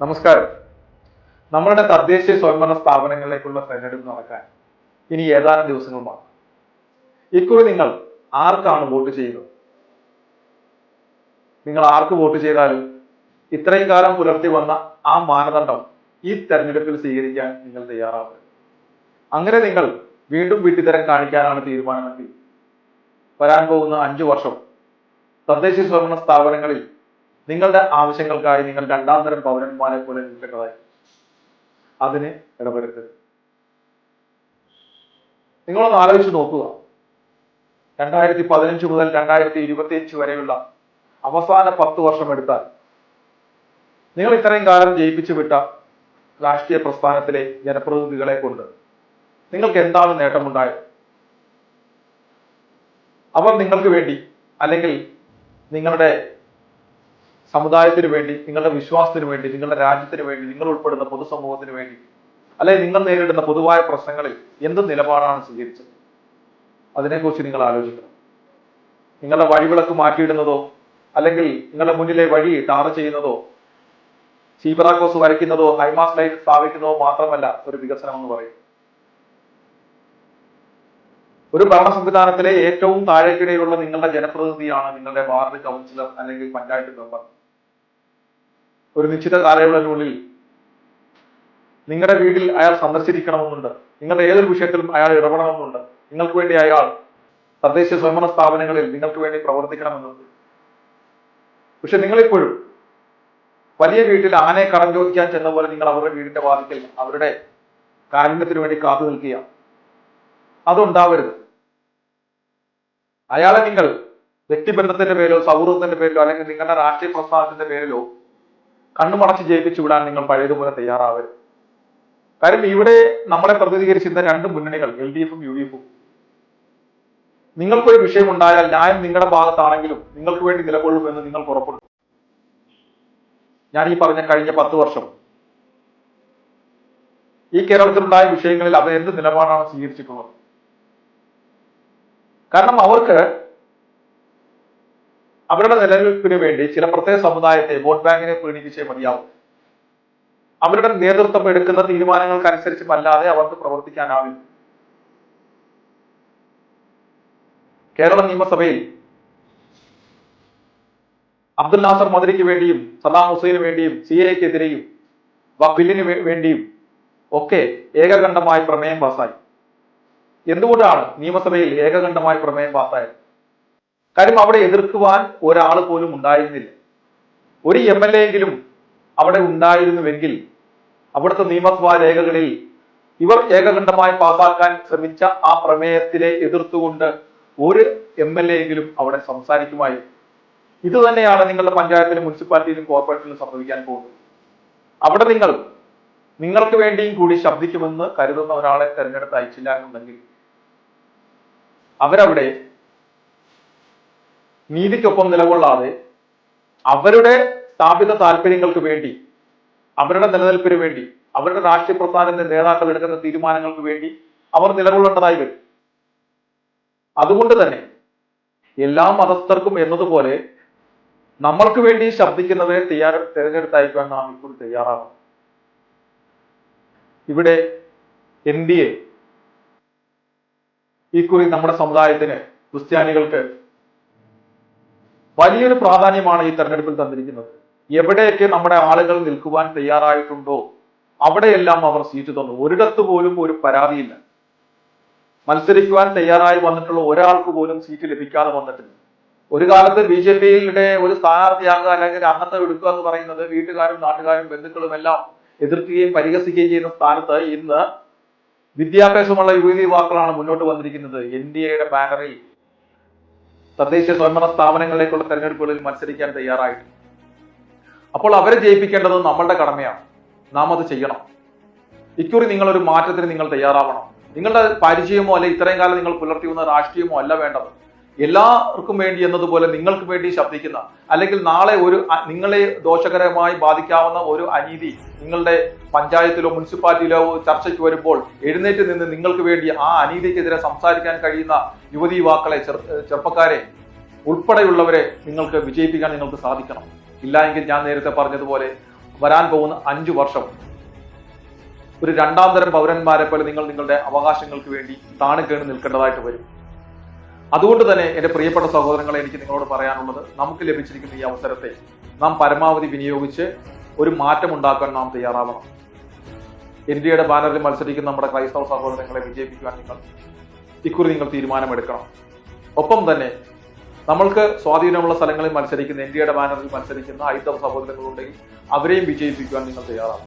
നമസ്കാരം. നമ്മളുടെ തദ്ദേശീയ സ്വയംഭരണ സ്ഥാപനങ്ങളിലേക്കുള്ള തെരഞ്ഞെടുപ്പ് നടക്കാൻ ഇനി ഏതാനും ദിവസങ്ങൾ മാത്രം. ഇക്കുറി നിങ്ങൾ ആർക്കാണ് വോട്ട് ചെയ്യുന്നത്? നിങ്ങൾ ആർക്ക് വോട്ട് ചെയ്താലും ഇത്രയും കാലം പുലർത്തി വന്ന ആ മാനദണ്ഡം ഈ തെരഞ്ഞെടുപ്പിൽ സ്വീകരിക്കാൻ നിങ്ങൾ തയ്യാറാവുക അങ്ങനെ നിങ്ങൾ വീണ്ടും വീട്ടിത്തരം കാണിക്കാനാണ് തീരുമാനമെങ്കിൽ വരാൻ പോകുന്ന അഞ്ചു വർഷം തദ്ദേശീയ സ്വയംഭരണ സ്ഥാപനങ്ങളിൽ നിങ്ങളുടെ ആവശ്യങ്ങൾക്കായി നിങ്ങൾ രണ്ടാം തരം പൗരന്മാരെ പോലെ നിൽക്കുന്നതായി. അതിന് ഇടപെടരുത്. നിങ്ങളൊന്ന് ആലോചിച്ച് നോക്കുക. രണ്ടായിരത്തി പതിനഞ്ച് മുതൽ രണ്ടായിരത്തി ഇരുപത്തി അഞ്ച് വരെയുള്ള അവസാന പത്ത് വർഷം എടുത്താൽ നിങ്ങൾ ഇത്രയും കാലം ജയിപ്പിച്ചു വിട്ട രാഷ്ട്രീയ പ്രസ്ഥാനത്തിലെ ജനപ്രതിനിധികളെ കൊണ്ട് നിങ്ങൾക്ക് എന്താണ് നേട്ടമുണ്ടായത്? അവർ നിങ്ങൾക്ക് വേണ്ടി അല്ലെങ്കിൽ നിങ്ങളുടെ സമുദായത്തിന് വേണ്ടി നിങ്ങളുടെ വിശ്വാസത്തിന് വേണ്ടി നിങ്ങളുടെ രാജ്യത്തിന് വേണ്ടി നിങ്ങൾ ഉൾപ്പെടുന്ന പൊതുസമൂഹത്തിന് വേണ്ടി അല്ലെങ്കിൽ നിങ്ങൾ നേരിടുന്ന പൊതുവായ പ്രശ്നങ്ങളിൽ എന്ത് നിലപാടാണ് സ്വീകരിച്ചത്? അതിനെക്കുറിച്ച് നിങ്ങൾ ആലോചിക്കണം. നിങ്ങളുടെ വഴിവിളക്ക് മാറ്റിയിടുന്നതോ അല്ലെങ്കിൽ നിങ്ങളുടെ മുന്നിലെ വഴി ടാർ ചെയ്യുന്നതോ സീബ്രാക്കോസ് വരയ്ക്കുന്നതോ ഹൈമാസ് ലൈറ്റ് സ്ഥാപിക്കുന്നതോ മാത്രമല്ല ഒരു വികസനം എന്ന് പറയും ഒരു ഭരണ സംവിധാനത്തിലെ ഏറ്റവും താഴേക്കിടയിലുള്ള നിങ്ങളുടെ ജനപ്രതിനിധിയാണ് നിങ്ങളുടെ വാർഡ് കൗൺസിലർ അല്ലെങ്കിൽ പഞ്ചായത്ത് മെമ്പർ. ഒരു നിശ്ചിത കാലയളവിനുള്ളിൽ നിങ്ങളുടെ വീട്ടിൽ അയാൾ സന്ദർശിക്കണമെന്നുണ്ട് നിങ്ങളുടെ ഏതൊരു വിഷയത്തിലും അയാൾ ഇടപെടണമെന്നുണ്ട്. നിങ്ങൾക്ക് വേണ്ടി അയാൾ തദ്ദേശ സ്വയംഭരണ സ്ഥാപനങ്ങളിൽ നിങ്ങൾക്ക് വേണ്ടി പ്രവർത്തിക്കണമെന്നുണ്ട്. പക്ഷെ നിങ്ങളിപ്പോഴും വലിയ വീട്ടിൽ ആനയെ കടം ചോദിക്കാൻ ചെന്ന പോലെ നിങ്ങൾ അവരുടെ വീടിന്റെ വാതിക്കൽ അവരുടെ കാരുണ്യത്തിന് വേണ്ടി കാത്തു നിൽക്കുക. അതുണ്ടാവരുത്. അയാളെ നിങ്ങൾ വ്യക്തിബന്ധത്തിന്റെ പേരിലോ സൗഹൃദത്തിന്റെ പേരിലോ അല്ലെങ്കിൽ നിങ്ങളുടെ രാഷ്ട്രീയ പ്രസ്ഥാനത്തിന്റെ പേരിലോ കണ്ണുമടച്ച് ജയിപ്പിച്ചു വിടാൻ നിങ്ങൾ പഴയതുപോലെ തയ്യാറാവരുത്. കാര്യം ഇവിടെ നമ്മളെ പ്രതിനിധീകരിച്ചിരുന്ന രണ്ട് മുന്നണികൾ എൽ ഡി എഫും യു ഡി എഫും. നിങ്ങൾക്കൊരു വിഷയം ഉണ്ടായാൽ ന്യായം നിങ്ങളുടെ ഭാഗത്താണെങ്കിലും നിങ്ങൾക്ക് വേണ്ടി നിലകൊള്ളുമെന്ന് നിങ്ങൾക്ക് ഉറപ്പുണ്ട് ഞാൻ ഈ പറഞ്ഞ കഴിഞ്ഞ പത്ത് വർഷം ഈ കേരളത്തിലുണ്ടായ വിഷയങ്ങളിൽ അവർ എന്ത് നിലപാടാണ് സ്വീകരിച്ചിട്ടുള്ളത്? കാരണം അവർക്ക് അവരുടെ നിലനിൽപ്പിന് വേണ്ടി ചില പ്രത്യേക സമുദായത്തെ വോട്ട് ബാങ്കിനെ പ്രീണിപ്പിച്ചേ മതിയാവും. അവരുടെ നേതൃത്വം എടുക്കുന്ന തീരുമാനങ്ങൾക്കനുസരിച്ച് അല്ലാതെ അവർക്ക് പ്രവർത്തിക്കാനാവില്ല. കേരള നിയമസഭയിൽ അബ്ദുൽ നാസർ മന്ത്രിക്ക് വേണ്ടിയും സദാം ഹുസൈന് വേണ്ടിയും സി എക്കെതിരെയും ബില്ലിന് വേണ്ടിയും ഒക്കെ ഏകകണ്ഠമായി പ്രമേയം പാസായി എന്തുകൊണ്ടാണ് നിയമസഭയിൽ ഏകകണ്ഠമായി പ്രമേയം പാസ്സായത്? കാര്യം അവിടെ എതിർക്കുവാൻ ഒരാൾ പോലും ഉണ്ടായിരുന്നില്ല. ഒരു എം എൽ എങ്കിലും അവിടെ ഉണ്ടായിരുന്നുവെങ്കിൽ അവിടുത്തെ നിയമസഭാ രേഖകളിൽ ഇവർ ഏകകണ്ഠമായി പാസാക്കാൻ ശ്രമിച്ച ആ പ്രമേയത്തിലെ എതിർത്തുകൊണ്ട് ഒരു എം എൽ എങ്കിലും അവിടെ സംസാരിക്കുമായിരുന്നു ഇത് തന്നെയാണ് നിങ്ങളുടെ പഞ്ചായത്തിലും മുനിസിപ്പാലിറ്റിയിലും കോർപ്പറേഷനിലും സംഭവിക്കാൻ പോകുന്നത്. അവിടെ നിങ്ങൾ നിങ്ങൾക്ക് വേണ്ടിയും കൂടി ശബ്ദിക്കുമെന്ന് കരുതുന്ന ഒരാളെ തെരഞ്ഞെടുത്ത് അയച്ചില്ല എന്നുണ്ടെങ്കിൽ അവരവിടെ നീതിക്കൊപ്പം നിലകൊള്ളാതെ അവരുടെ സ്ഥാപിത താല്പര്യങ്ങൾക്ക് വേണ്ടി അവരുടെ നിലനിൽപ്പിന് വേണ്ടി അവരുടെ രാഷ്ട്രീയ പ്രസ്ഥാനത്തിന്റെ നേതാക്കൾ എടുക്കുന്ന തീരുമാനങ്ങൾക്ക് വേണ്ടി അവർ നിലകൊള്ളേണ്ടതായി വരും. അതുകൊണ്ട് തന്നെ എല്ലാ മതസ്ഥർക്കും എന്നതുപോലെ നമ്മൾക്ക് വേണ്ടി ശബ്ദിക്കുന്നവരെ തയ്യാറ തിരഞ്ഞെടുത്തയക്കാൻ നാം ഇപ്പോൾ തയ്യാറാണ് ഇവിടെ എൻ ഡി എ ഇക്കുറി നമ്മുടെ സമുദായത്തിന് ക്രിസ്ത്യാനികൾക്ക് വലിയൊരു പ്രാധാന്യമാണ് ഈ തെരഞ്ഞെടുപ്പിൽ തന്നിരിക്കുന്നത്. എവിടെയൊക്കെ നമ്മുടെ ആളുകൾ നിൽക്കുവാൻ തയ്യാറായിട്ടുണ്ടോ അവിടെയെല്ലാം അവർ സീറ്റ് തന്നു. ഒരിടത്ത് പോലും ഒരു പരാതിയില്ല. മത്സരിക്കുവാൻ തയ്യാറായി വന്നിട്ടുള്ള ഒരാൾക്ക് പോലും സീറ്റ് ലഭിക്കാതെ വന്നിട്ടില്ല. ഒരു കാലത്ത് ബി ജെ പിയുടെ ഒരു സ്ഥാനാർത്ഥിയാകുക അല്ലെങ്കിൽ അംഗത്വം എടുക്കുക എന്ന് പറയുന്നത് വീട്ടുകാരും നാട്ടുകാരും ബന്ധുക്കളും എല്ലാം എതിർക്കുകയും പരിഹസിക്കുകയും ചെയ്യുന്ന സ്ഥാനത്ത് ഇന്ന് വിദ്യാഭ്യാസമുള്ള യുവതി യുവാക്കളാണ് മുന്നോട്ട് വന്നിരിക്കുന്നത്. എൻ ഡി എയുടെ ബാനറിൽ തദ്ദേശീയ സ്വയംഭരണ സ്ഥാപനങ്ങളിലേക്കുള്ള തെരഞ്ഞെടുപ്പുകളിൽ മത്സരിക്കാൻ തയ്യാറായിട്ട് അപ്പോൾ അവരെ ജയിപ്പിക്കേണ്ടത് നമ്മളുടെ കടമയാണ്. നാം അത് ചെയ്യണം. ഇക്കുറി നിങ്ങൾ ഒരു മാറ്റത്തിന് നിങ്ങൾ തയ്യാറാവണം. നിങ്ങളുടെ പരിചയമോ അല്ലെ ഇത്രയും കാലം നിങ്ങൾ പുലർത്തി വന്ന രാഷ്ട്രീയമോ അല്ല വേണ്ടത്. എല്ലാവർക്കും വേണ്ടി എന്നതുപോലെ നിങ്ങൾക്ക് വേണ്ടി ശബ്ദിക്കുന്ന അല്ലെങ്കിൽ നാളെ ഒരു നിങ്ങളെ ദോഷകരമായി ബാധിക്കാവുന്ന ഒരു അനീതി നിങ്ങളുടെ പഞ്ചായത്തിലോ മുനിസിപ്പാലിറ്റിയിലോ ചർച്ചയ്ക്ക് വരുമ്പോൾ എഴുന്നേറ്റ് നിന്ന് നിങ്ങൾക്ക് വേണ്ടി ആ അനീതിക്കെതിരെ സംസാരിക്കാൻ കഴിയുന്ന യുവതി യുവാക്കളെ ചെറു- ചെറുപ്പക്കാരെ ഉൾപ്പെടെയുള്ളവരെ നിങ്ങൾക്ക് വിജയിപ്പിക്കാൻ നിങ്ങൾക്ക് സാധിക്കണം. എങ്കിൽ ഞാൻ നേരത്തെ പറഞ്ഞതുപോലെ വരാൻ പോകുന്ന അഞ്ചു വർഷം ഒരു രണ്ടാം തരം പൗരന്മാരെ പോലെ നിങ്ങൾ നിങ്ങളുടെ അവകാശങ്ങൾക്ക് വേണ്ടി താണു കേണ് നിൽക്കേണ്ടതായിട്ട് വരും. അതുകൊണ്ട് തന്നെ എന്റെ പ്രിയപ്പെട്ട സഹോദരങ്ങളെ എനിക്ക് നിങ്ങളോട് പറയാനുള്ളത് നമുക്ക് ലഭിച്ചിരിക്കുന്ന ഈ അവസരത്തെ നാം പരമാവധി വിനിയോഗിച്ച് ഒരു മാറ്റം ഉണ്ടാക്കാൻ നാം തയ്യാറാവണം. ഇന്ത്യയുടെ ബാനറിൽ മത്സരിക്കുന്ന നമ്മുടെ ക്രൈസ്തവ സഹോദരങ്ങളെ വിജയിപ്പിക്കുവാൻ നിങ്ങൾ ഇക്കുറി നിങ്ങൾ തീരുമാനമെടുക്കണം. ഒപ്പം തന്നെ നമ്മൾക്ക് സ്വാധീനമുള്ള സ്ഥലങ്ങളിൽ മത്സരിക്കുന്ന ഇന്ത്യയുടെ ബാനറിൽ മത്സരിക്കുന്ന ഹൈന്ദവ സഹോദരങ്ങളുണ്ടെങ്കിൽ അവരെയും വിജയിപ്പിക്കുവാൻ നിങ്ങൾ തയ്യാറാണ്